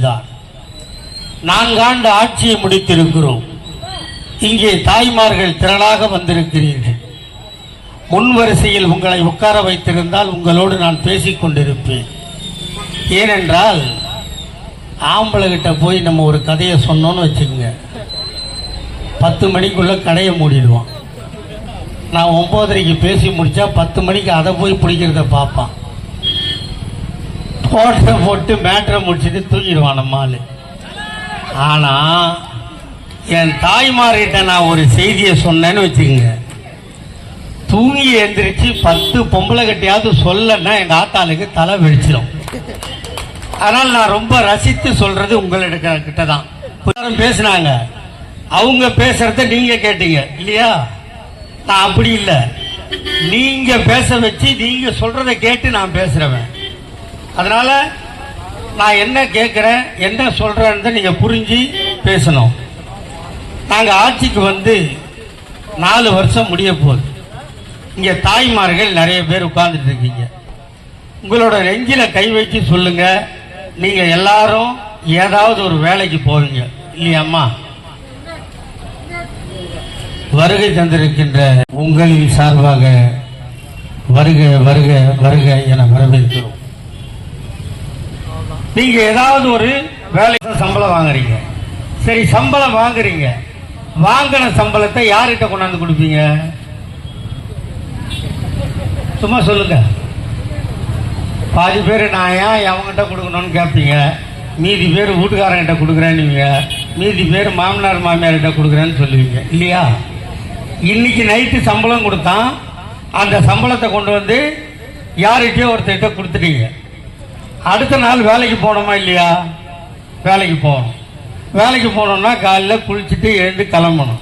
செய்தார். நான்காண்டு ஆட்சியை முடித்திருக்கிறோம். இங்கே தாய்மார்கள் திரளாக வந்திருக்கிறீர்கள். முன் வரிசையில் உங்களை உட்கார வைத்திருந்தால் உங்களோடு நான் பேசிக் கொண்டிருப்பேன். ஏனென்றால் ஆம்பளைகிட்ட போய் நம்ம ஒரு கதையை சொன்னோன்னு வச்சுக்கோங்க. பத்து மணிக்குள்ளே கடையை மூடிடுவான். நான் ஒம்போதரைக்கு பேசி முடித்தா பத்து மணிக்கு அதை போய் பிடிக்கிறத பார்ப்பான். போட்டை போட்டு மேட்ரை முடிச்சுட்டு தூங்கிடுவான் நம்மால் ஆனால் என் தாய்மார்கிட்ட நான் ஒரு செய்தியை சொன்னேன்னு வச்சுக்கோங்க. தூங்கி எந்திரிச்சு பத்து பொம்பளை கட்டியாவது சொல்லன்னா எங்கள் ஆத்தாளுக்கு தலை வெடிச்சிடும் அதனால் நான் ரொம்ப ரசித்து சொல்கிறது உங்கள்கிட்ட கிட்ட தான் எல்லாரும் பேசினாங்க. அவங்க பேசுறத நீங்க கேட்டீங்க. இல்லையா? நான் அப்படி இல்லை. நீங்க பேச வச்சு நீங்க சொல்றதை கேட்டு நான் பேசுறவன். அதனால நான் என்ன கேட்கிறேன் என்ன சொல்றேன்னு நீங்க புரிஞ்சு பேசணும். நாங்கள் ஆட்சிக்கு வந்து நாலு வருஷம் முடிய போகுது. இங்க தாய்மார்கள் நிறைய பேர் உட்கார்ந்துட்டு இருக்கீங்க. உங்களோட நெஞ்சில கை வச்சு சொல்லுங்க. நீங்க எல்லாரும் ஏதாவது ஒரு வேலைக்கு போவீங்க. இல்லையாம்மா? வருகை தந்திருக்கின்ற உங்களின் சார்பாக வருக வருக வருக என வரவேற்கிறோம். நீங்க ஏதாவது ஒரு வேலை சம்பளம் வாங்குறீங்க. சரி சம்பளம் வாங்குறீங்க. வாங்கின சம்பளத்தை யார்கிட்ட கொண்டாந்து கொடுப்பீங்க? சும்மா சொல்லுங்க. பாதி பேர் நான் ஏன் அவங்ககிட்ட கொடுக்கணும்னு கேட்பீங்க மீதி பேர் வீட்டுக்காரங்கிட்ட கொடுக்குறேன்னுவீங்க. மீதி பேர் மாமனார் மாமியார்கிட்ட கொடுக்குறேன்னு சொல்லுவீங்க. இல்லையா? இன்னைக்கு நைட்டு சம்பளம் கொடுத்தான் அந்த சம்பளத்தை கொண்டு வந்து யார்கிட்டயோ ஒருத்தர்கிட்ட கொடுத்துட்டீங்க. அடுத்த நாள் வேலைக்கு போகணுமா இல்லையா? வேலைக்கு போகணும் வேலைக்கு போனோம்னா காலைல குளிச்சுட்டு எழுந்து கிளம்பணும்.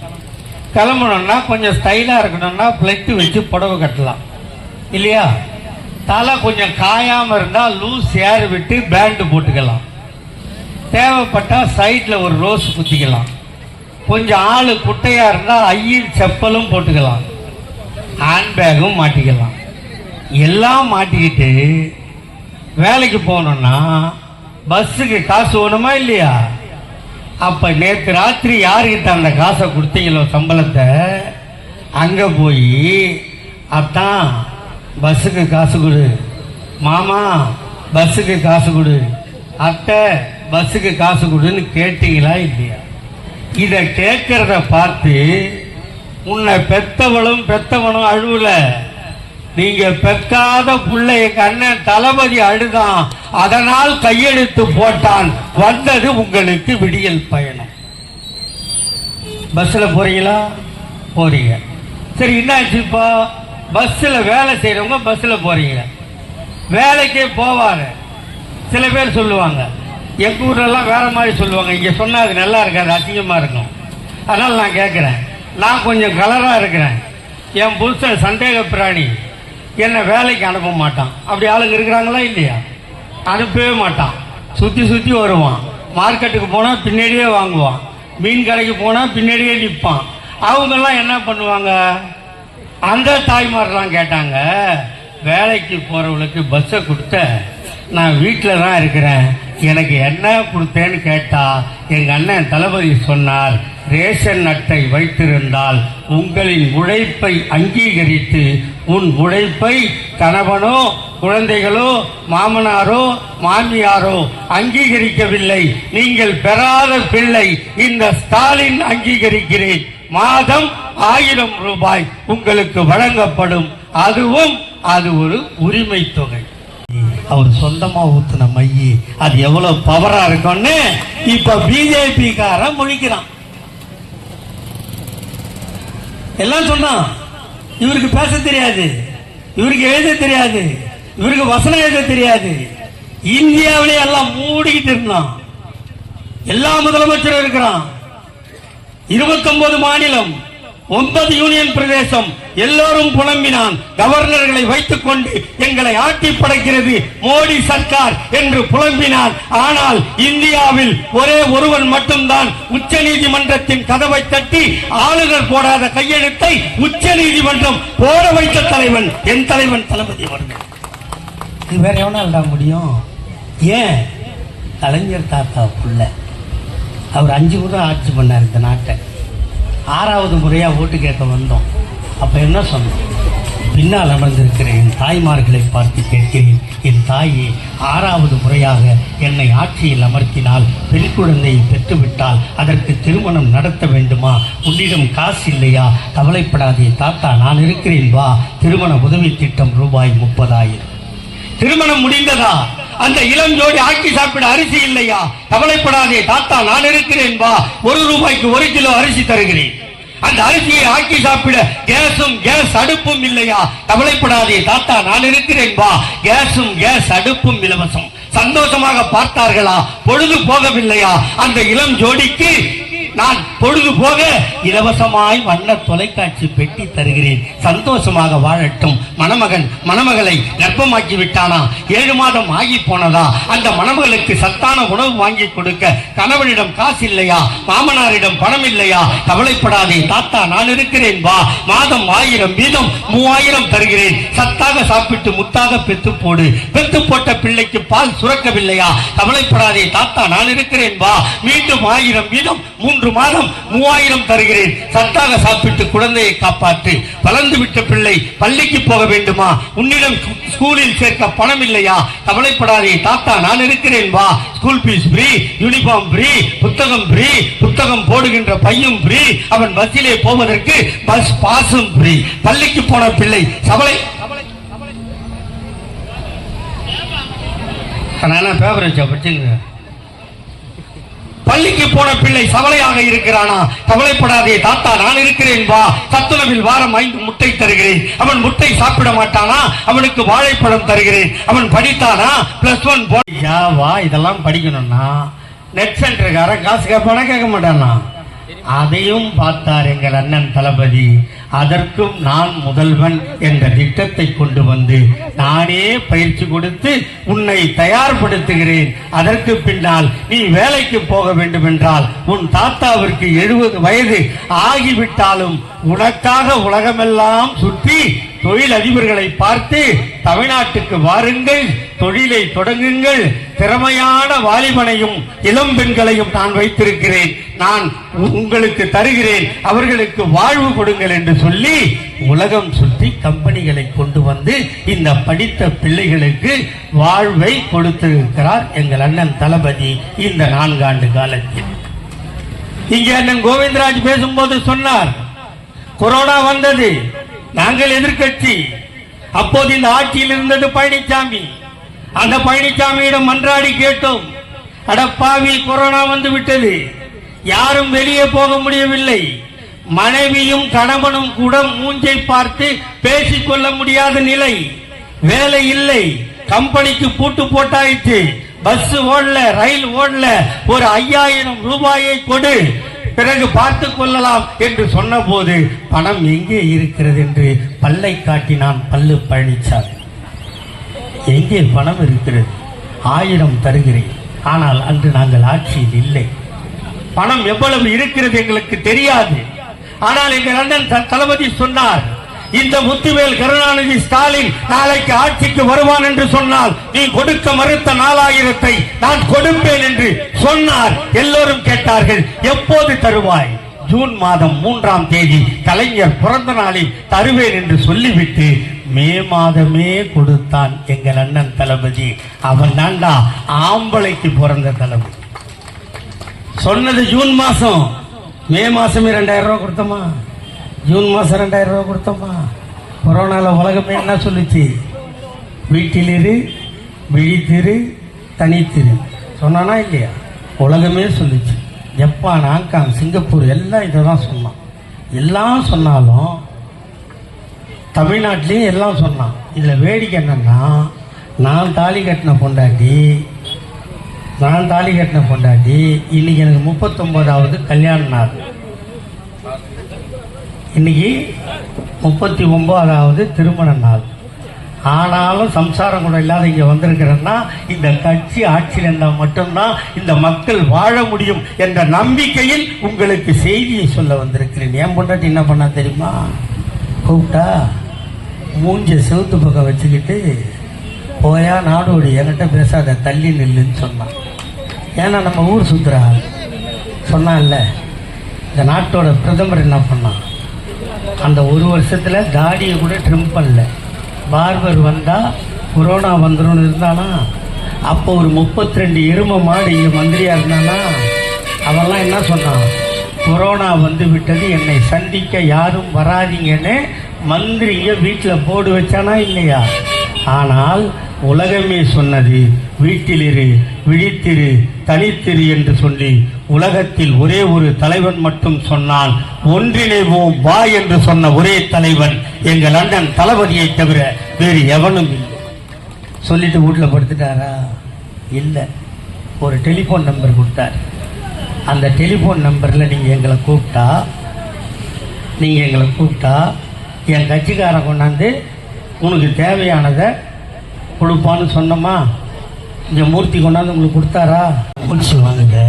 கிளம்பணும்னா கொஞ்சம் ஸ்டைலாக இருக்கணும்னா ஃப்ளெட்டு வச்சு புடவை கட்டலாம். இல்லையா? தலை கொஞ்சம் காயாமல் இருந்தால் லூஸ் ஏர் விட்டு பேண்டு போட்டுக்கலாம். தேவைப்பட்டால் சைடில் ஒரு ரோஸ் குத்திக்கலாம். கொஞ்சம் ஆள் குட்டையாக இருந்தால் ஐயில் செப்பலும் போட்டுக்கலாம். ஹேண்ட்பேக்கும் மாட்டிக்கலாம். எல்லாம் மாட்டிக்கிட்டு வேலைக்கு போகணும்னா பஸ்ஸுக்கு காசு வேணுமா இல்லையா? அப்ப நேற்று ராத்திரி யாருக்கிட்ட அந்த காசை கொடுத்தீங்களோ சம்பளத்தை? அங்க போய் அத்தான் பஸ்ஸுக்கு காசு கொடு. மாமா பஸ்ஸுக்கு காசு கொடு. அத்தை பஸ்ஸுக்கு காசு கொடுன்னு கேட்டீங்களா இல்லையா? இதை கேட்கறத பார்த்து உன்னை பெத்தவளும் பெத்தவனும் அழுவல. நீங்க பெற்றாத பிள்ளைய எங்க அண்ணன் தளபதி அழுதான். அதனால் கையெழுத்து போட்டான். வந்தது உங்களுக்கு விடியல் பயணம். பஸ்ல போறீங்களா? போறீங்க. சரி என்னாச்சு இப்போ? பஸ்ஸில் வேலை செய்கிறவங்க பஸ்ஸில் போறீங்க. வேலைக்கே போவாங்க. சில பேர் சொல்லுவாங்க. எங்கள் ஊர்லலாம் வேறு மாதிரி சொல்லுவாங்க. இங்கே சொன்னால் அது நல்லா இருக்காது அசிங்கமாக இருக்கும். அதனால் நான் கேட்குறேன் நான் கொஞ்சம் கலராக இருக்கிறேன். என் புருஷன் சந்தேக பிராணி என்னை வேலைக்கு அனுப்ப மாட்டான். அப்படி ஆளுங்க இருக்கிறாங்களா இல்லையா? அனுப்பவே மாட்டான். சுற்றி சுற்றி வருவான். மார்க்கெட்டுக்கு போனால் பின்னாடியே வாங்குவான். மீன் கடைக்கு போனால் பின்னாடியே நிற்பான் அவங்கெல்லாம் என்ன பண்ணுவாங்க? அந்த தாய்மாரெலாம் கேட்டாங்க வேலைக்கு போகிறவங்களுக்கு பஸ்ஸை கொடுத்த நான் வீட்டில் தான் இருக்கிறேன். எனக்கு என்ன கொடுத்தேன்னு கேட்டால் எங்கள் அண்ணன் தளபதி சொன்னார் ரேஷன் அட்டை வைத்திருந்தால் உங்களின் உழைப்பை அங்கீகரித்து உன் உழைப்பை கணவனோ குழந்தைகளோ மாமனாரோ மாமியாரோ அங்கீகரிக்கவில்லை. நீங்கள் பெறாத பிள்ளை இந்த ஸ்டாலின் அங்கீகரிக்கிறேன். மாதம் ஆயிரம் ரூபாய் உங்களுக்கு வழங்கப்படும். அதுவும் அது ஒரு உரிமை தொகை. அவர் சொந்தமா ஊத்துன மையி அது எவ்வளவு பவரா இருக்கும்னு இப்ப பிஜேபி காரன் முழிக்கிறான். எல்லாம் சொன்னான். இவருக்கு பேச தெரியாது. இவருக்கு எழுத தெரியாது. இவருக்கு வசனம் எழுத தெரியாது. இந்தியாவிலே எல்லாம் மூடிக்கிட்டு இருந்தான். எல்லா முதலமைச்சரும் இருக்கிறான். இருபத்தொன்பது மாநிலம் ஒன்பது யூனியன் பிரதேசம் எல்லோரும் புலம்பினான். கவர்னர்களை வைத்துக் கொண்டு எங்களை ஆட்டி படைக்கிறது மோடி சர்க்கார் என்று புலம்பினான் ஆனால் இந்தியாவில் ஒரே ஒருவன் மட்டும்தான் உச்ச நீதிமன்றத்தின் கதவை தட்டி ஆளுநர் போடாத கையெழுத்தை உச்ச நீதிமன்றம் போட வைத்த தலைவன் என் தலைவன் தளபதி அவர்கள். இது வேற எவனால்டா முடியும்? ஏன்? கலைஞர் தாத்தா புள்ள. அவர் அஞ்சு கூட ஆட்சி பண்ணார் இந்த நாட்டை. ஆறாவது முறையாக ஓட்டு கேட்க வந்தோம். அப்போ என்ன சொன்னோம்? பின்னால் அமர்ந்திருக்கிற என் தாய்மார்களை பார்த்து கேட்கிறேன். என் தாயே ஆறாவது முறையாக என்னை ஆட்சியில் அமர்த்தினால் பெண் குழந்தையை பெற்றுவிட்டால் அதற்கு திருமணம் நடத்த வேண்டுமா? உன்னிடம் காசு இல்லையா? கவலைப்படாதே தாத்தா நான் இருக்கிறேன் வா. திருமண உதவி திட்டம் ரூபாய் முப்பதாயிரம். திருமணம் முடிந்ததா? அந்த இளம் ஜோடி ஆக்கி சாப்பிட அரிசி இல்லையா? கவலைப்படாதே தாத்தா நான் இருக்கிறேன் வா. ஒரு ரூபாய்க்கு ஒரு கிலோ அரிசி தருகிறேன். அந்த அரிசியை ஆக்கி சாப்பிட கேஸும் கேஸ் அடுப்பும் இல்லையா? கவலைப்படாதே தாத்தா நான் இருக்கிறேன் வா. கேஸும் கேஸ் அடுப்பும் இலவசம். சந்தோஷமாக பார்த்தார்களா? பொழுது போகவில்லையா? அந்த இளம் ஜோடிக்கு நான் பொழுது போக இலவசமாய் வண்ண தொலைக்காட்சி பெட்டி தருகிறேன். சந்தோஷமாக வாழட்டும். மணமகன் மணமகளை கர்ப்பமாக்கி விட்டானா? ஏழு மாதம் ஆகி போனதா? அந்த மணமகளுக்கு சத்தான உணவு வாங்கி கொடுக்க கணவனிடம் காசு இல்லையா? மாமனாரிடம் பணம் இல்லையா? கவலைப்படாதே. தாத்தா நான் இருக்கிறேன். வா. மாதம் ஆயிரம் வீதம் மூவாயிரம் தருகிறேன். சத்தாக சாப்பிட்டு முத்தாக பெத்து போடு. பெத்து போட்ட பிள்ளைக்கு பால் சுரக்கவில்லையா? கவலைப்படாதே. தாத்தா நான் இருக்கிறேன். வா. மீண்டும் ஆயிரம் வீதம் மூன்று மாதம் மூவாயிரம் தருகிறேன். சத்தாக சாப்பிட்டு குழந்தையை காப்பாற்று. வளர்ந்து விட்ட பிள்ளை பள்ளிக்கு போக வேண்டுமா? உன்னிடம் ஸ்கூலில் சேர்க்க பணம் இல்லையா? கவலைப்படாதே. தாத்தா நான் இருக்கிறேன். வா. School fees free uniform free புத்தகம் ஃப்ரீ புத்தகம் போடுகின்ற பையும் ஃப்ரீ அவன் பஸ்ஸிலே போவதற்கு பஸ் பாஸும் ஃப்ரீ பள்ளிக்கு போன பிள்ளை சபலை நான் பேப்பர் வச்சா படிச்சுங்க பள்ளிக்கு போன பிள்ளை சவலையாக இருக்கிறானா? கவலைப்படாதே தாத்தா நான் இருக்கிறேன் வா. சத்துணவில் வாரம் ஐந்து முட்டை தருகிறேன். அவன் முட்டை சாப்பிட மாட்டானா? அவனுக்கு வாழைப்பழம் தருகிறேன். அவன் படித்தானா? பிளஸ் ஒன் வா இதெல்லாம் படிக்கணும்னா. நெட் சென்டருக்காரன் காசு கேட்பானா கேட்க மாட்டானா? அதையும் பார்த்தார் எங்கள் அண்ணன் தளபதி. அதற்கும் நான் முதல்வன் என்ற திட்டத்தை கொண்டு வந்து நானே பயிற்சி கொடுத்து உன்னை தயார்படுத்துகிறேன். அதற்கு பின்னால் நீ வேலைக்கு போக வேண்டும் என்றால் உன் தாத்தாவிற்கு எழுபது வயது ஆகிவிட்டாலும் உனக்காக உலகமெல்லாம் சுற்றி தொழில் அதிபர்களை பார்த்து தமிழ்நாட்டுக்கு வாருங்கள் தொழிலை தொடங்குங்கள் திறமையான வாலிபனையும் இளம் பெண்களையும் நான் வைத்திருக்கிறேன். நான் உங்களுக்கு தருகிறேன். அவர்களுக்கு வாழ்வு கொடுங்கள் என்று சொல்லி உலகம் சுற்றி கம்பெனிகளை கொண்டு வந்து இந்த படித்த பிள்ளைகளுக்கு வாழ்வை கொடுத்திருக்கிறார் எங்கள் அண்ணன் தளபதி இந்த நான்காண்டு காலத்தில். இங்கே அண்ணன் கோவிந்தராஜ் பேசும்போது சொன்னார் கொரோனா வந்தது. நாங்கள் எதிர்க்கட்சி. அப்போது இந்த ஆட்சியில் இருந்தது பழனிசாமி அந்த பழனிசாமியிடம் மன்றாடி கேட்டோம். அடப்பாவி கொரோனா வந்து விட்டது. யாரும் வெளியே போக முடியவில்லை. மனைவியும் கணவனும் கூட மூஞ்சை பார்த்து பேசிக்கொள்ள முடியாத நிலை. வேலை இல்லை. கம்பெனிக்கு பூட்டு போட்டாயிற்று. பஸ் ஓடல ரயில் ஓடல. ஒரு ஐயாயிரம் ரூபாயை கொடு. பிறகு பார்த்து கொள்ளலாம் என்று சொன்னபோது பணம் எங்கே இருக்கிறது? என்று பல்லை காட்டினான் பல்லு பழனிச்சார் எங்கே பணம் இருக்கிறது? ஆயிரம் தருகிறேன். ஆனால் அன்று நாங்கள் ஆட்சியில் இல்லை. பணம் எவ்வளவு இருக்கிறது எங்களுக்கு தெரியாது. ஆனால் எங்கள் அண்ணன் த- தளபதி சொன்னார் இந்த முத்துவேல் கருணாநிதி ஸ்டாலின் நாளைக்கு ஆட்சிக்கு வருவான் என்று சொன்னால் நீ கொடுக்க மறுத்த நாலாயிரத்தை நான் கொடுப்பேன் என்று சொன்னார். எல்லோரும் கேட்டார்கள் எப்போது தருவாய்? ஜூன் மாதம் மூன்றாம் தேதி கலைஞர் பிறந்த நாளில் தருவேன் என்று சொல்லிவிட்டு மே மாதமே கொடுத்தான் எங்கள் அண்ணன் தளபதி. அவன் தாண்டா ஆம்பளைக்கு பிறந்த தளபதி. சொன்னது ஜூன் மாசம். மே மாசமே ரெண்டாயிரம் ரூபாய் கொடுத்தோமா? ஜூன் மாதம் ரெண்டாயிரம் ரூபாய் கொடுத்தோம்மா. கொரோனாவில் உலகமே என்ன சொல்லுச்சு? வீட்டிலிரு விழித்திரு தனித்திரு. சொன்னானா இல்லையா? உலகமே சொல்லுச்சு. ஜப்பான் ஹாங்காங் சிங்கப்பூர் எல்லாம் இதை தான் சொன்னான். எல்லாம் சொன்னாலும் தமிழ்நாட்டிலையும் எல்லாம் சொன்னான். இதில் வேடிக்கை என்னென்னா நான் தாலி கட்டின பொண்டாட்டி நான் தாலி கட்டின பொண்டாட்டி இன்றைக்கி எனக்கு முப்பத்தொம்போதாவது கல்யாண நாள். இன்னைக்கு முப்பத்தி ஒன்பதாவது திருமண நாள். ஆனாலும் சம்சாரம் கூட இல்லாத இங்கே வந்திருக்கிறேன்னா இந்த கட்சி ஆட்சியில் இருந்தால் மட்டும்தான் இந்த மக்கள் வாழ முடியும் என்ற நம்பிக்கையில் உங்களுக்கு செய்தியை சொல்ல வந்திருக்கிறேன். என் பொண்டாட்டி என்ன பண்ணா தெரியுமா? கூப்பிட்டா மூஞ்ச செவுத்து பக்கம் வச்சுக்கிட்டு போயா நாடோடி என்கிட்ட பேசாத தள்ளி நில்லுன்னு சொன்னான் ஏன்னா நம்ம ஊர் சுத்துறா. சொன்னான்ல இந்த நாட்டோட பிரதமர் என்ன பண்ணான்? அந்த ஒரு வருஷத்தில் தாடியை கூட ட்ரிம் பண்ணல. பார்பர் வந்தால் கொரோனா வந்துடும் இருந்தானா? அப்போ ஒரு முப்பத்தி ரெண்டு எரும மாடு இங்கே மந்திரியாக இருந்தானா? அவெல்லாம் என்ன சொன்னான்? கொரோனா வந்து விட்டது என்னை சந்திக்க யாரும் வராதீங்கன்னு மந்திரிங்க வீட்டில் போர்டு வச்சானா இல்லையா? ஆனால் உலகமே சொன்னது வீட்டிலிரு விழித்திரு தனித்திரு என்று சொல்லி உலகத்தில் ஒரே ஒரு தலைவன் மட்டும் சொன்னான் ஒன்றிணைவோம் வா என்று சொன்ன ஒரே தலைவன் எங்கள் லண்டன் தளபதியை தவிர வேறு எவனும் இல்லை. சொல்லிட்டு வீட்டில் படுத்துட்டாரா? இல்லை. ஒரு டெலிஃபோன் நம்பர் கொடுத்தார். அந்த டெலிஃபோன் நம்பரில் நீங்கள் எங்களை கூப்பிட்டா நீங்கள் எங்களை கூப்பிட்டா என் கட்சிக்காரன் கொண்டாந்து உனக்கு தேவையானதை கொடுப்பான்னு சொன்னோமா? இந்த மூர்த்தி கொண்டாந்து உங்களுக்கு கொடுத்தாரா? முடிச்சு வாங்குங்க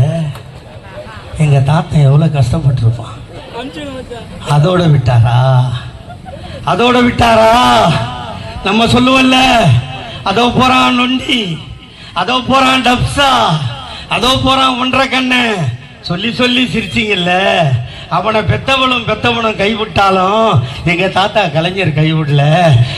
எங்கள் தாத்தன் எவ்வளோ கஷ்டப்பட்டிருப்பான். அதோட விட்டாரா? அதோட விட்டாரா? நம்ம சொல்லுவோம்ல அதோ போறான் நொண்டி அதோ போறான் டப்ஸா அதோ போறான் ஒன்றரை கண்ணு. சொல்லி சொல்லி சிரிச்சிங்கல்ல. அவனை பெத்தவனும் பெத்தவனும் கைவிட்டாலும் எங்க தாத்தா கலைஞர் கைவிடல.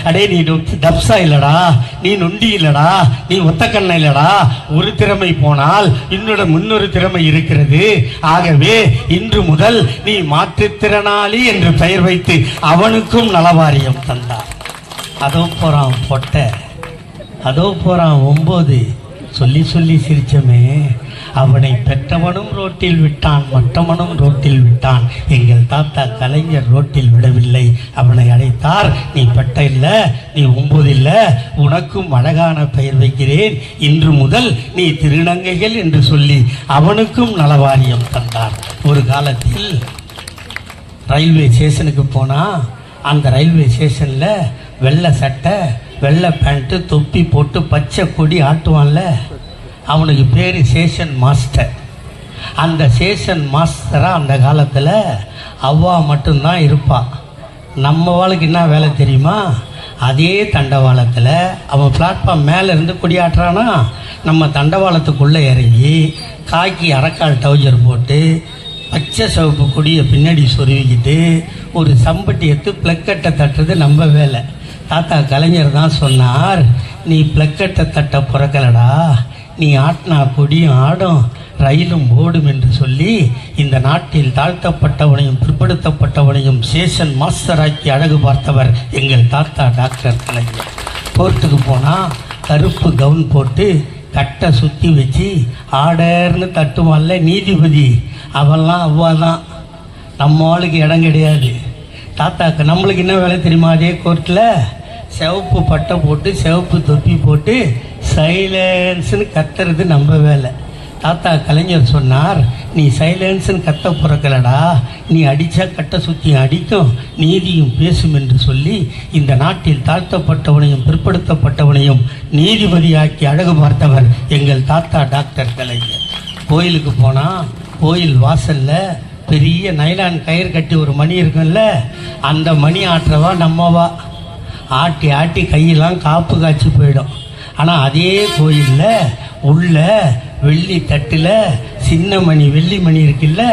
அடே நீ டப்ஸா இல்லடா. நீ நொண்டி இல்லடா. நீ ஒத்த கண்ண இல்லடா. ஒரு திறமை போனால் இன்னொரு முன்னொரு திறமை இருக்கிறது. ஆகவே இன்று முதல் நீ மாற்றுத்திறனாளி என்று பெயர் வைத்து அவனுக்கும் நலவாரியம் தந்தார் அதோ போறான் பொட்டை. அதோ போறான் ஒன்பது சொல்லி சொல்லி சிரிச்சமே. அவனை பெற்றவனும் ரோட்டில் விட்டான் மற்றவனும் ரோட்டில் விட்டான். எங்கள் தாத்தா கலைஞர் ரோட்டில் விடவில்லை. அவனை அழைத்தார் நீ பெட்ட இல்லை நீ ஒன்பது உனக்கும் அழகான பெயர் வைக்கிறேன். இன்று முதல் நீ திருநங்கைகள் என்று சொல்லி அவனுக்கும் நலவாரியம் தந்தார். ஒரு காலத்தில் ரயில்வே ஸ்டேஷனுக்கு போனால் அந்த ரயில்வே ஸ்டேஷனில் வெள்ளை சட்டை வெள்ளை பேண்ட்டு தொப்பி போட்டு பச்சை கொடி ஆட்டுவான்ல. அவனுக்கு பேர் சேஷன் மாஸ்டர். அந்த சேஷன் மாஸ்டராக அந்த காலத்தில் அவ்வா மட்டும்தான் இருப்பாள் நம்ம வாழ்க்கை என்ன வேலை தெரியுமா? அதே தண்டவாளத்தில் அவன் பிளாட்ஃபார்ம் மேலே இருந்து கொடியாட்டுறானா? நம்ம தண்டவாளத்துக்குள்ளே இறங்கி காக்கி அரக்கால் டவுஜர் போட்டு பச்சை சிவப்பு கொடியை பின்னாடி சொருவிக்கிட்டு ஒரு சம்பட்டி எடுத்து பிளக்கட்டை தட்டுறது நம்ம வேலை. தாத்தா கலைஞர் தான் சொன்னார் நீ பிளக்கட்டை தட்ட பிறக்கலடா. நீ ஆட்டினா கொடியும் ஆடும் ரயிலும் ஓடும் என்று சொல்லி இந்த நாட்டில் தாழ்த்தப்பட்டவனையும் பிற்படுத்தப்பட்டவனையும் சேஷன் மாஸ்டராக்கி அழகு பார்த்தவர் எங்கள் தாத்தா டாக்டர் கலைஞர். கோர்ட்டுக்கு போனால் கருப்பு கவுன் போட்டு கட்டை சுற்றி வச்சு ஆடர்னு தட்டுவான்ல நீதிபதி அவெல்லாம் அவ்வா தான் நம்ம ஆளுக்கு இடம் கிடையாது. தாத்தாக்கு நம்மளுக்கு என்ன வேலை தெரியுமா அதே கோர்ட்டில் சிவப்பு பட்டை போட்டு சிவப்பு தொப்பி போட்டு சைலன்ஸ்னு கத்துறது நம்ம வேலை. தாத்தா கலைஞர் சொன்னார் நீ சைலன்ஸ்னு கத்த பிறக்கலடா. நீ அடித்தா கட்டை சுற்றி அடிக்கும். நீதியும் பேசும் என்று சொல்லி இந்த நாட்டில் தாழ்த்தப்பட்டவனையும் பிற்படுத்தப்பட்டவனையும் நீதிபதியாக்கி அழகு பார்த்தவர் எங்கள் தாத்தா டாக்டர் கலைஞர். கோயிலுக்கு போனால் கோயில் வாசலில் பெரிய நைலான் கயிறு கட்டி ஒரு மணி இருக்கும்ல அந்த மணி ஆட்டுறவா நம்மவா? ஆட்டி ஆட்டி கையெல்லாம் காப்பு காய்ச்சி போயிடும். ஆனால் அதே கோயிலில் உள்ள வெள்ளி தட்டில் சின்ன மணி வெள்ளி மணி இருக்குல்ல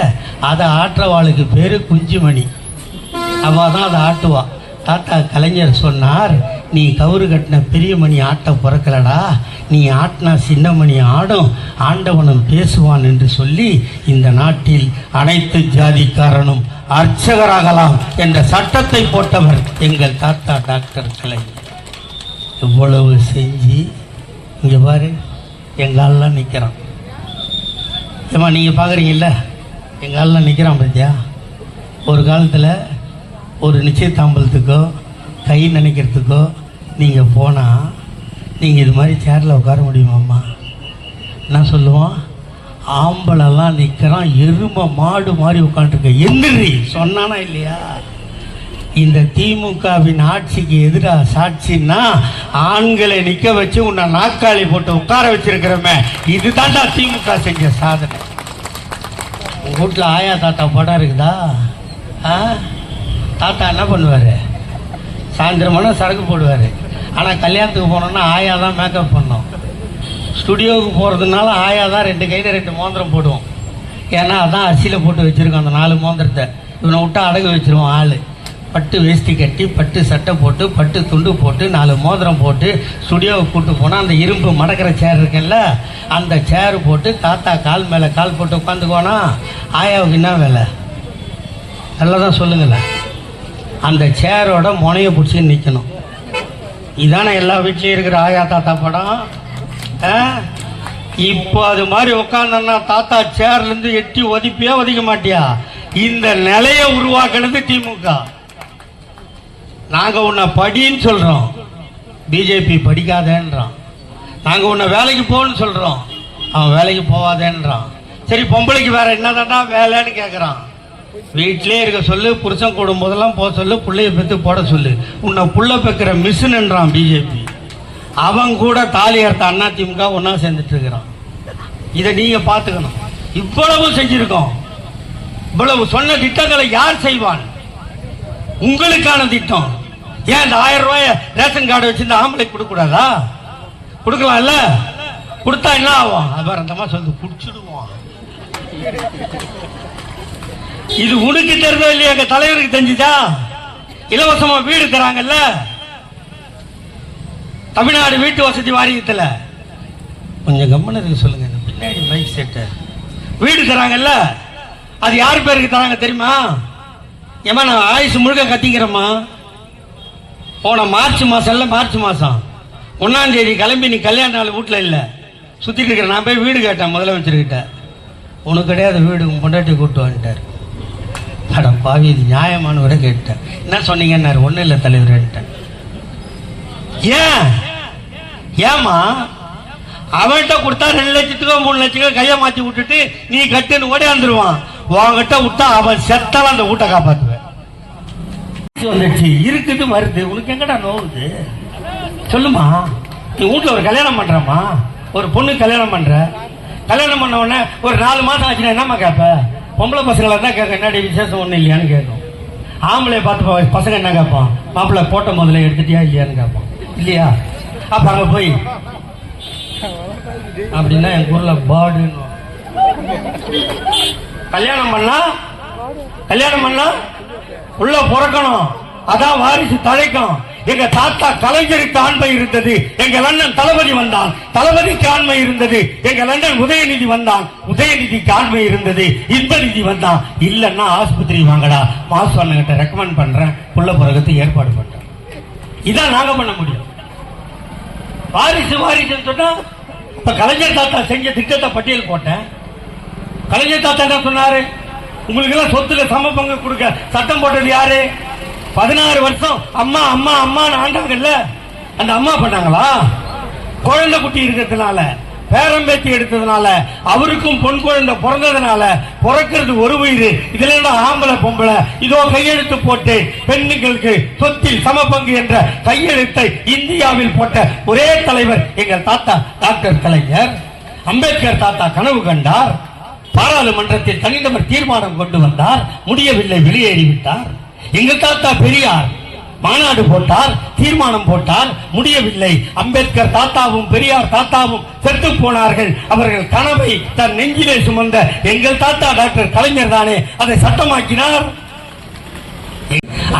அதை ஆட்டுறவாளுக்கு பேர் குஞ்சு மணி அவள் தான் அதை ஆட்டுவா. தாத்தா கலைஞர் சொன்னார் நீ கவுரு கட்டின பெரிய மணி ஆட்ட பிறக்கலடா. நீ ஆட்டினா சின்ன மணி ஆடும் ஆண்டவனும் பேசுவான் என்று சொல்லி இந்த நாட்டில் அனைத்து ஜாதிக்காரனும் அர்ச்சகராகலாம் என்ற சட்டத்தை போட்டவர் எங்கள் தாத்தா டாக்டர் கலைஞர். இவ்வளவு செஞ்சு இங்கே பாரு எங்கள் ஆள்லாம் நிற்கிறான் ஏம்மா நீங்கள் பார்க்குறீங்கல்ல எங்கள் ஆள்லாம் நிற்கிறான் பார்த்தியா ஒரு காலத்தில் ஒரு நிச்சயத்தாம்பலத்துக்கோ கை நினைக்கிறதுக்கோ நீங்கள் போனால் நீங்கள் இது மாதிரி சேரில் உட்கார முடியுமாம்மா என்ன சொல்லுவோம் ஆம்பளெல்லாம் நிற்கிறான் எருமை மாடு மாதிரி உட்காந்துருக்க எந்திரி சொன்னானா இல்லையா? இந்த திமுகவின் ஆட்சிக்கு எதிராக சாட்சின்னா ஆண்களை நிற்க வச்சு உன்னை நாற்காலி போட்டு உட்கார வச்சிருக்கிறோமே. இதுதான்டா திமுக செஞ்ச சாதனை. உங்கள் வீட்டில் ஆயா தாத்தா படம் இருக்குதா? ஆ? தாத்தா என்ன பண்ணுவார்? சாயந்தரமான சரக்கு போடுவார். ஆனால் கல்யாணத்துக்கு போனோன்னா ஆயா தான் மேக்கப் பண்ணோம். ஸ்டுடியோவுக்கு போகிறதுனால ஆயா தான் ரெண்டு கையில் ரெண்டு மோந்திரம் போடுவோம். ஏன்னா அதான் அரிசியில் போட்டு வச்சுருக்கோம் அந்த நாலு மோந்திரத்தை இவனை விட்டா அடகு வச்சுருவோம் ஆள். பட்டு வேஷ்டி கட்டி பட்டு சட்டை போட்டு பட்டு துண்டு போட்டு நாலு மோதிரம் போட்டு ஸ்டுடியோவை கூட்டு போனால் அந்த இரும்பு மடக்கிற சேர் இருக்குல்ல அந்த சேர் போட்டு தாத்தா கால் மேலே கால் போட்டு உட்காந்துக்கோனா ஆயாவுக்கு என்ன வேலை? நல்லா தான் சொல்லுங்களேன் அந்த சேரோட முனையை பிடிச்சி நிற்கணும் இதானே எல்லா வீட்லேயும் இருக்கிற ஆயா தாத்தா படம்? ஆ? இப்போ அது மாதிரி உட்காந்தன்னா தாத்தா சேர்லேருந்து எட்டி ஒதிப்பியா ஒதிக்க மாட்டியா? இந்த நிலையை உருவாக்குனது திமுக நாங்கள் உன்னை படின்னு சொல்கிறோம் பிஜேபி படிக்காதேன்றான். நாங்கள் உன்னை வேலைக்கு போன்னு சொல்கிறோம் அவன் வேலைக்கு போவாதேன்றான். சரி பொம்பளைக்கு வேற என்னதான்டா வேலைன்னு கேட்குறான் வீட்டிலே இருக்க சொல்லு புருஷன் கூடும் போதெல்லாம் போக சொல்லு பிள்ளைய பெற்று போட சொல்லு. உன்னை புள்ள பெக்கிற மிஷின்ன்றான் பிஜேபி அவன் கூட தாலி அறுத்த அண்ணா திமுக ஒன்றா சேர்ந்துட்டு இருக்கிறான் இதை நீங்கள் பார்த்துக்கணும். இவ்வளவு செஞ்சிருக்கோம். இவ்வளவு சொன்ன திட்டங்களை யார் செய்வான்? உங்களுக்கான திட்டம். ஏன் இந்த ஆயிரம் ரூபாய ரேஷன் கார்டு வச்சு இந்த ஆம்பளைக்கு கொடுக்க கூடாதா கொடுக்கலாம்ல? கொடுத்தா என்ன ஆகும்? அவர் அந்த மாதிரி சொல்லி குடிச்சிடுவோம் இது உனக்கு தெரிஞ்சோ இல்லையா எங்க தலைவருக்கு தெரிஞ்சுதா? இலவசமா வீடு தராங்கல்ல? தமிழ்நாடு வீட்டு வசதி வாரியத்தில். கொஞ்சம் கம்மன் இருக்கு சொல்லுங்க. இந்த பின்னாடி மைக் செட்டு வீடு தராங்கல்ல? அது யார் பேருக்கு தராங்க தெரியுமா? ஏமா நான் ஆயுசு முழுக்க கத்திக்கிறேம்மா போன மார்ச் மாதம் இல்லை மார்ச் மாதம் ஒன்றாந்தேதி கிளம்பி நீ கல்யாண நாள் வீட்டில் இல்லை. சுற்றிட்டு இருக்கிற நான் போய் வீடு கேட்டேன் முதலமைச்சர்கிட்ட. உனக்கு கிடையாது வீடு உன் பொண்டாட்டி கூப்பிட்டு வந்துட்டார். அட பாவி இது நியாயமானவரை கேட்டேன் என்ன சொன்னீங்கன்னாரு? ஒன்றும் இல்லை தலைவர்ன்ட்டேன். ஏன்? ஏமா அவன்கிட்ட கொடுத்தா ரெண்டு லட்சத்துக்கோ மூணு லட்சத்துக்கோ கையை மாற்றி விட்டுட்டு நீ கட்டுன்னு ஓடியாந்துருவான். உங்ககிட்ட விட்டா அவன் செத்தாலும் அந்த வீட்டை காப்பாத்துவேன். வந்துச்சு இருக்குது வருது உனக்கு எங்கடா நோவுது சொல்லுமா. நீ வீட்டுல ஒரு கல்யாணம் பண்றமா ஒரு பொண்ணு கல்யாணம் பண்ற. கல்யாணம் பண்ண உடனே ஒரு நாலு மாசம் ஆச்சுன்னா என்னம்மா கேட்ப பொம்பளை பசங்களை தான் கேட்க என்னடி விசேஷம் ஒன்றும் இல்லையான்னு கேட்கும் ஆம்பளை பார்த்து பசங்க என்ன கேட்பான்? மாப்பிள்ளை போட்ட முதல்ல எடுத்துட்டியா இல்லையான்னு கேட்பான். இல்லையா? அப்ப அங்க போய் அப்படின்னா என் குரல பாடுன்னு. கல்யாணம் பண்ணா? கல்யாணம் பண்ணா? உள்ள பிறக்கணும். அதான் வாரிசு தழைக்கும் எங்க தாத்தா கலைஞருக்கு ஆண்மை இருந்தது. எங்க லண்டன் தளபதி வந்தான். தளபதிக்கு ஆண்மை இருந்தது. எங்க லண்டன் உதயநிதி வந்தான். உதயநிதிக்கு ஆண்மை இருந்தது. இன்பநிதி வந்தான். இல்லன்னா ஆஸ்பத்திரி வாங்கடா. மாசு கிட்ட ரெக்கமெண்ட் பண்றேன். புள்ள புறகத்தை ஏற்பாடு பண்றேன். இதான் நாங்க பண்ண முடியும். வாரிசு வாரிசுன்னு சொன்னா இப்ப கலைஞர் தாத்தா செஞ்ச திட்டத்தை பட்டியல் போட்டேன். கலைஞர் தாத்தா என்ன சொன்னாரு? உங்களுக்கு எல்லாம் சொத்துல சம பங்கு கொடுக்க சட்டம் போட்டது யாரு? பதினாறு வருஷம் அம்மா அம்மா அம்மான்னு ஆண்டாங்கல்ல. அந்த அம்மா பண்ணாங்களா? குழந்தை குட்டி இருக்கிறதுனால பேரம்பேத்தி எடுத்ததுனால அவருக்கும் பொன் குழந்தை பிறந்ததுனால பிறக்கிறது ஒரு உயிர். இதுல ஆம்பளை பொம்பளை? இதோ கையெழுத்து போட்டு பெண்களுக்கு சொத்தில் சம பங்கு என்ற கையெழுத்தை இந்தியாவில் போட்ட ஒரே தலைவர் எங்கள் தாத்தா டாக்டர் கலைஞர். அம்பேத்கர் தாத்தா கனவு கண்டார். பாராளுமன்றத்தில் தனிநபர் தீர்மானம் கொண்டு வந்தார். முடியவில்லை வெளியேறிவிட்டார். எங்கள் தாத்தா பெரியார் மாநாடு போட்டார் தீர்மானம் போட்டார். முடியவில்லை. அம்பேத்கர் தாத்தாவும் பெரியார் தாத்தாவும் செத்து போனார்கள். அவர்கள் கனவை தன் நெஞ்சிலே சுமந்த எங்கள் தாத்தா டாக்டர் கலைஞர் தானே அதை சட்டமாக்கினார்.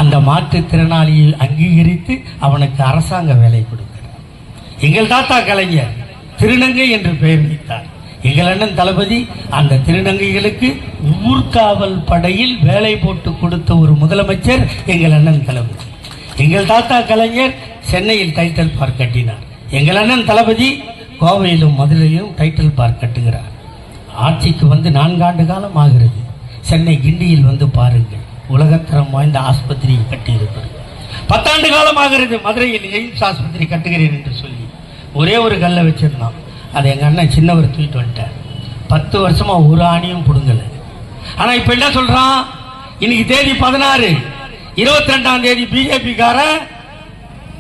அந்த மாற்றுத்திறனாளியை அங்கீகரித்து அவனுக்கு அரசாங்க வேலை கொடுக்கிறார் எங்கள் தாத்தா கலைஞர் திருநங்கை என்று பெயர் வைத்தார். எங்கள் அண்ணன் தளபதி அந்த திருநங்கைகளுக்கு ஊர்காவல் படையில் வேலை போட்டு கொடுத்த ஒரு முதலமைச்சர் எங்கள் அண்ணன் தளபதி. எங்கள் தாத்தா கலைஞர் சென்னையில் டைட்டில் பார்க் கட்டினார். எங்கள் அண்ணன் தளபதி கோவையிலும் மதுரையிலும் டைட்டில் பார்க் கட்டுகிறார். ஆட்சிக்கு வந்து நான்காண்டு காலம் ஆகிறது. சென்னை கிண்டியில் வந்து பாருங்கள். உலகத்தரம் வாய்ந்த ஆஸ்பத்திரியை கட்டியிருக்கிறது. பத்தாண்டு காலம் ஆகிறது மதுரையில் எய்ம்ஸ் ஆஸ்பத்திரி கட்டுகிறேன் என்று சொல்லி. ஒரே ஒரு கல்லை வச்சிருந்தான். அதை எங்கள் அண்ணன் சின்னவர் தூக்கிட்டு வந்துட்டார். பத்து வருஷமாக ஒரு ஆணியும் பிடுங்கலை. ஆனால் இப்போ என்ன சொல்கிறான் இன்னைக்கு தேதி பதினாறு. இருபத்தி ரெண்டாம் தேதி பிஜேபிக்கார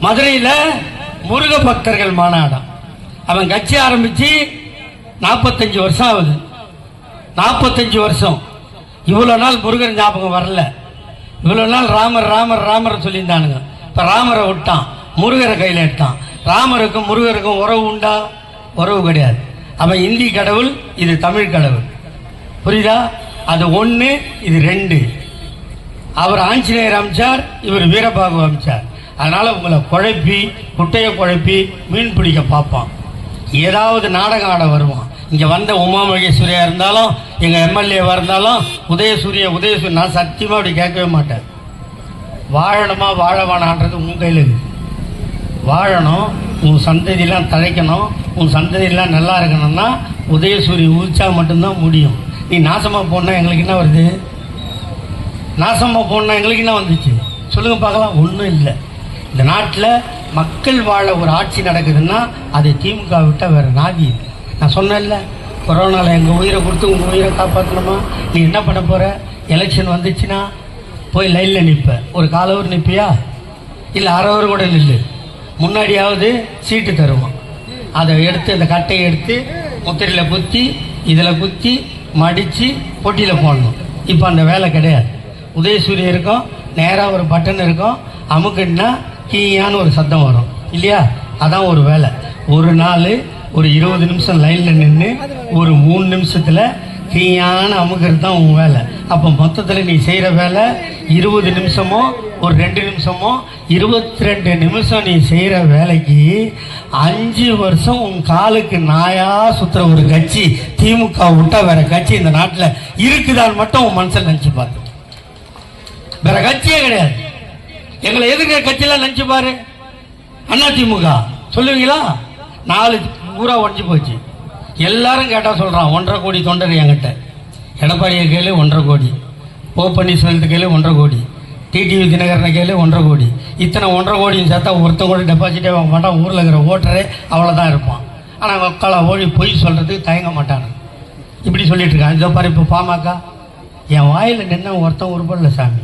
மதுரையில் முருக பக்தர்கள் மாநாடம் அவன் கட்சி ஆரம்பித்து நாற்பத்தஞ்சு வருஷம் ஆகுது. நாற்பத்தஞ்சு வருஷம். இவ்வளோ நாள் முருகன் ஞாபகம் வரல. இவ்வளோ நாள் ராமர் ராமர் ராமர் சொல்லியிருந்தானுங்க. இப்போ ராமரை விட்டான் முருகரை கையில் எடுத்தான். ராமருக்கும் முருகருக்கும் உறவு உண்டா? உறவு கிடையாது. அப்போ இந்தி கடவுள் இது தமிழ் கடவுள். புரியுதா? அது ஒன்று இது ரெண்டு. அவர் ஆஞ்சநேயர் அமைச்சார் இவர் வீரபாகு அமைச்சார். அதனால் உங்களை குழப்பி குட்டையை குழப்பி மீன் பிடிக்க பார்ப்பான். ஏதாவது நாடகம் ஆட வருவான். இங்கே வந்த உமா மகேஸ்வரியாக இருந்தாலும் எங்கள் எம்எல்ஏவாக இருந்தாலும் உதயசூரிய உதயசூரிய நான் சத்தியமாக அப்படி கேட்கவே மாட்டேன். வாழணுமா வாழவானான்றது உன் கையில் இருக்கு. வாழணும் உன் சந்ததியெல்லாம் தழைக்கணும் உன் சந்ததியெல்லாம் நல்லா இருக்கணும்னா உதயசூரியன் உதிச்சா மட்டும்தான் முடியும். நீ நாசமாக போனால் எங்களுக்கு என்ன வருது? நாசமாக போனால் எங்களுக்கு என்ன வந்துச்சு? சொல்லுங்கள் பார்க்கலாம். ஒன்றும் இல்லை. இந்த நாட்டில் மக்கள் வாழ ஒரு ஆட்சி நடக்குதுன்னா அது திமுக விட்டால் வேறு நாதி நான் சொன்னேன்ல கொரோனாவில் எங்கள் உயிரை கொடுத்து உங்கள் உயிரை காப்பாற்றணுமா நீ என்ன பண்ண போகிற எலெக்ஷன் வந்துச்சுன்னா போய் லைனில் நிற்பேன் ஒரு காலவர் நிற்பியா இல்லை அரை ஹவர் கூட நில்லு. முன்னாடியாவது சீட்டு தருவோம் அதை எடுத்து அந்த கட்டையை எடுத்து முத்திரையில் குத்தி இதில் குத்தி மடித்து பொட்டியில் போடணும். இப்போ அந்த வேலை கிடையாது. உதயசூரியன் இருக்கும் நேராக ஒரு பட்டன் இருக்கும் அமுக்குன்னா கீயான்னு ஒரு சத்தம் வரும். இல்லையா? அதான் ஒரு வேலை. ஒரு நாள் ஒரு இருபது நிமிஷம் லைனில் நின்று ஒரு மூணு நிமிஷத்தில் கீயான அமுக்கிறது தான் உன் வேலை. அப்போ மொத்தத்தில் நீ செய்கிற வேலை இருபது நிமிஷமோ ஒரு ரெண்டு நிமிஷமோ இருபத்தி ரெண்டு நிமிஷம் நீ செய்கிற வேலைக்கு அஞ்சு வருஷம் உன் காலுக்கு நாயாக சுற்றுற ஒரு கட்சி திமுக விட்டா வேற கட்சி இந்த நாட்டில் இருக்குதான்னு மட்டும் உன் மனசில் நினச்சி பார்த்து வேற கட்சியே கிடையாது. எங்களை எதிர்க்கிற கட்சியெல்லாம் நினச்சி பாரு. அண்ணா திமுக. சொல்லுவீங்களா? நாலு ஊரா உடஞ்சி போச்சு. எல்லாரும் கேட்டால் சொல்கிறான் ஒன்றரை கோடி தொண்டர் என்கிட்ட. எடப்பாடியை கேளு ஒன்றரை கோடி. ஓ பன்னீர்செல்வத்து கேளு ஒன்றரை கோடி. டிடிவி தினகரனை கையில் ஒன்றரை கோடி. இத்தனை ஒன்றரை கோடின்னு சேர்த்தா ஒருத்தன் கூட டெபாசிட்டே வாங்க மாட்டான். ஊரில் இருக்கிற ஓட்டரே அவ்வளோதான் இருப்பான். ஆனால் மக்களை ஓடி பொய் சொல்கிறதுக்கு தயங்க மாட்டானு. இப்படி சொல்லிட்டு இருக்கான். இதோ பாரு இப்போ பாமக என் வாயில் நின்ன ஒருத்தன் உருப்படல சாமி.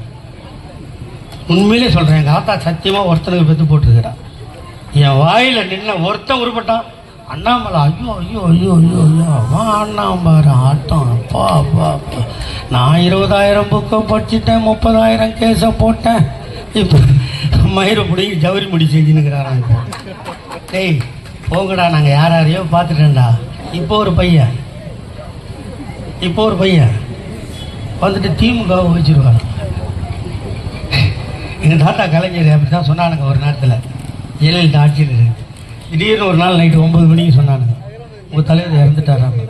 உண்மையிலே சொல்கிறேன் எங்கள் ஆத்தா சத்தியமாக ஒருத்தனுக்கு பெற்று போட்டுருக்கிறான் என் வாயில் நின்ன ஒருத்தன் உருப்பட்டான். அண்ணாமலை ஐயோ ஐயோ ஐயோ ஐயோ ஐயோ அவன் அண்ணாம்பாரு ஆட்டம் அப்பா அப்பா அப்பா நான் இருபதாயிரம் புக்கை படிச்சுட்டேன் முப்பதாயிரம் கேஸை போட்டேன். இப்போ மயிரை பிடிங்கி ஜவுரி முடி செஞ்சுன்னுக்கிறாராம் இப்போ. டேய் போங்கடா நாங்கள் யார் யாரையோ பார்த்துட்டேன்டா. இப்போ ஒரு பையன். இப்போ ஒரு பையன். வந்துட்டு திமுக வச்சிருவாரு எங்கள் தாத்தா கலைஞர் அப்படி தான் சொன்னானுங்க ஒரு நேரத்தில். ஜெயலலிதா ஆட்சியில் இருக்குது திடீர்னு ஒரு நாள் நைட்டு ஒம்பது மணிக்கு சொன்னானுங்க. உங்கள் தலைவர் இறந்துட்டாராங்க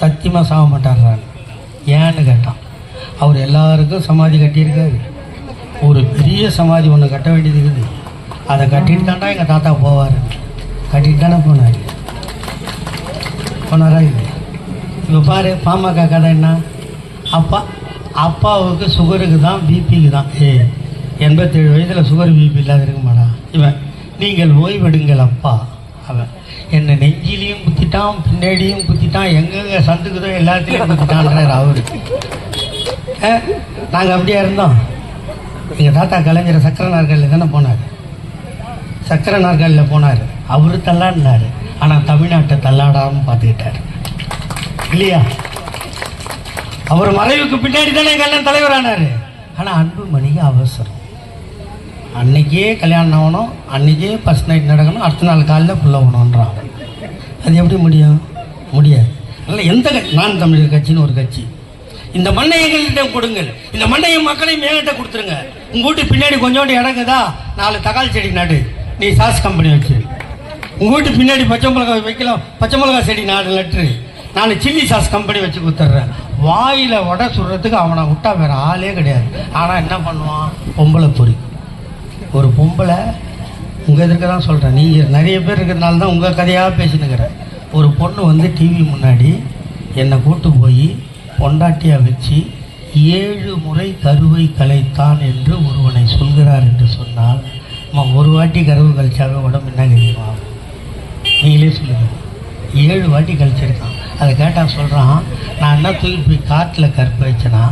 சத்தியமாக சாக மாட்டாரான்னு ஏன்னு கேட்டான். அவர் எல்லாருக்கும் சமாதி கட்டியிருக்காரு. ஒரு பெரிய சமாதி ஒன்று கட்ட வேண்டியது இருக்குது. அதை கட்டிட்டு தாண்டா எங்கள் தாத்தா போவார். கட்டிட்டு தானே போனார். போனாரா இல்லை இப்போ பாரு பாமக கதை என்ன? அப்பா அப்பாவுக்கு சுகருக்கு தான் பிபிக்கு தான். ஏ எண்பத்தேழு வயதில் சுகர் பிபி இல்லாத இருக்க இவன் நீங்கள் ஓய்வெடுங்கள் அப்பா. அவன். என்னை நெஞ்சிலையும் குத்திட்டான் பின்னாடியும் குத்திட்டான் எங்கெங்க சந்துக்குதோ எல்லாத்தையும் குத்திட்டான்றார் அவரு. நாங்கள் அப்படியே இருந்தோம். எங்கள் தாத்தா கலைஞர் சக்கர நாற்காலியில் தானே போனார். சக்கர நாற்காலியில் போனார். அவரு தள்ளாடினார். ஆனால் தமிழ்நாட்டை தள்ளாடாமல் பார்த்துக்கிட்டார். இல்லையா? அவர் மறைவுக்கு பின்னாடி தானே எங்கள் அண்ணன் தலைவரானார். ஆனால் அன்புமணிக்கு அவசரம். அன்னைக்கே கல்யாணம் ஆகணும் அன்றைக்கே ஃபஸ்ட் நைட் நடக்கணும் அடுத்த நாள் காலையில் புள்ள போகணுன்றான் அது எப்படி முடியும்? முடியாது. அதனால் எந்த நான் தமிழர் கட்சின்னு ஒரு கட்சி. இந்த மண்ணை எங்கள்கிட்ட கொடுங்கள். இந்த மண்ணை மக்களையும் என்கிட்ட கொடுத்துருங்க. உங்கள் வீட்டு பின்னாடி கொஞ்சோண்டு இடங்குதா நாலு தக்காளி செடி நடு. நீ சாஸ் கம்பெனி வச்சு. உங்கள் வீட்டு பின்னாடி பச்சை மிளகாய் வைக்கலாம். பச்சை மிளகாய் செடி நாலு லெட்ரு. நான் சில்லி சாஸ் கம்பெனி வச்சு கொடுத்துட்றேன். வாயில் வடை சுடுறதுக்கு அவனை விட்டா வேற ஆளே கிடையாது. ஆனால் என்ன பண்ணுவான்? பொம்பளை பொறி. ஒரு பொம்பளை உங்கள் எதிர்க்க தான் சொல்கிறேன் நீங்கள் நிறைய பேர் இருக்கிறதுனால தான் உங்கள் கதையாக பேசினுக்கிறேன். ஒரு பொண்ணு வந்து டிவி முன்னாடி என்னை கூட்டு போய் பொண்டாட்டியாக வச்சு ஏழு முறை கருவை கலைத்தான் என்று ஒருவனை சொல்கிறார் என்று சொன்னால் அம்மா ஒரு வாட்டி கருவு கழிச்சாவே உடம்பு என்ன கிடைக்குமா நீங்களே சொல்லுங்கள் ஏழு வாட்டி கழிச்சிருக்கான் அதை கேட்டால் சொல்கிறான் நான் என்ன தூக்கி போய் காட்டில் கற்பு வச்சேன்னா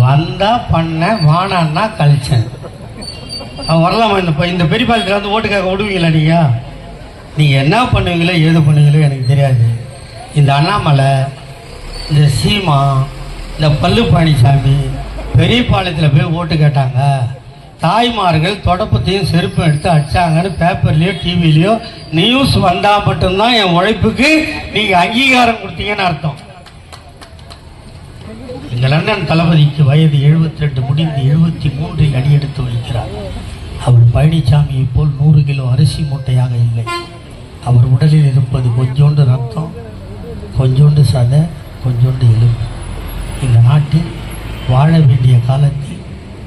வந்தால் பண்ணேன் வானான்னா கழிச்சேன் அவன் வரலாமா? இந்த இந்த பெரியபாளையத்தில் வந்து ஓட்டுக்காக விடுவீங்களா நீங்கள் நீங்கள் என்ன பண்ணுவீங்களோ ஏது பண்ணுவீங்களோ எனக்கு தெரியாது. இந்த அண்ணாமலை இந்த சீமா இந்த பல்லு பழனிசாமி பெரிய பாளையத்தில் போய் ஓட்டு கேட்டாங்க. தாய்மார்கள் தொடப்பத்தையும் செருப்பும் எடுத்து அடிச்சாங்கன்னு பேப்பர்லேயோ டிவிலையோ நியூஸ் வந்தால் மட்டும்தான் என் உழைப்புக்கு நீங்கள் அங்கீகாரம் கொடுத்தீங்கன்னு அர்த்தம். எங்கள் அண்ணன் தளபதிக்கு வயது 72 முடிந்து எழுபத்தி மூன்றில் அடியெடுத்து வைக்கிறார். அவர் பழனிசாமியை போல் நூறு கிலோ அரிசி மூட்டையாக இல்லை. அவர் உடலில் இருப்பது கொஞ்சோண்டு ரத்தம் கொஞ்சோண்டு சதை கொஞ்சோண்டு எலும்பு. இந்த நாட்டில் வாழ வேண்டிய காலத்தில்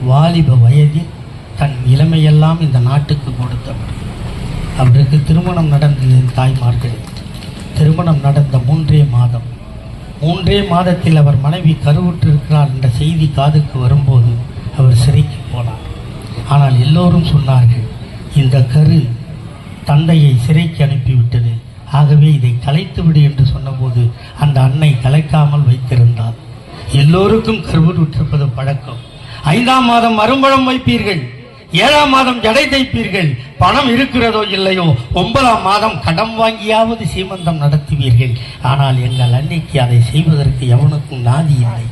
வாலிப வயதில் தன் இளமையெல்லாம் இந்த நாட்டுக்கு கொடுத்தவர். அவருக்கு திருமணம் நடந்தது தாய்மார்கள் திருமணம் நடந்த மூன்றே மாதம். மூன்றே மாதத்தில் அவர் மனைவி கருவுற்றிருக்கிறார் என்ற செய்தி காதுக்கு வரும்போது அவர் சிறைக்கு போனார். ஆனால் எல்லோரும் சொன்னார்கள் இந்த கரு தந்தையை சிறைக்கு அனுப்பிவிட்டது. ஆகவே இதை கலைத்துவிடு என்று சொன்னபோது அந்த அன்னை கலைக்காமல் வைத்திருந்தார் எல்லோருக்கும் கருவுற்றிருப்பது பழக்கம். ஐந்தாம் மாதம் அரும்பழம் வைப்பீர்கள். ஏழாம் மாதம் ஜடை தைப்பீர்கள். பணம் இருக்கிறதோ இல்லையோ ஒன்பதாம் மாதம் கடன் வாங்கியாவது சீமந்தம் நடத்துவீர்கள். ஆனால் எங்கள் அன்னைக்கு அதை செய்வதற்கு எவனுக்கும் நாதி இல்லை.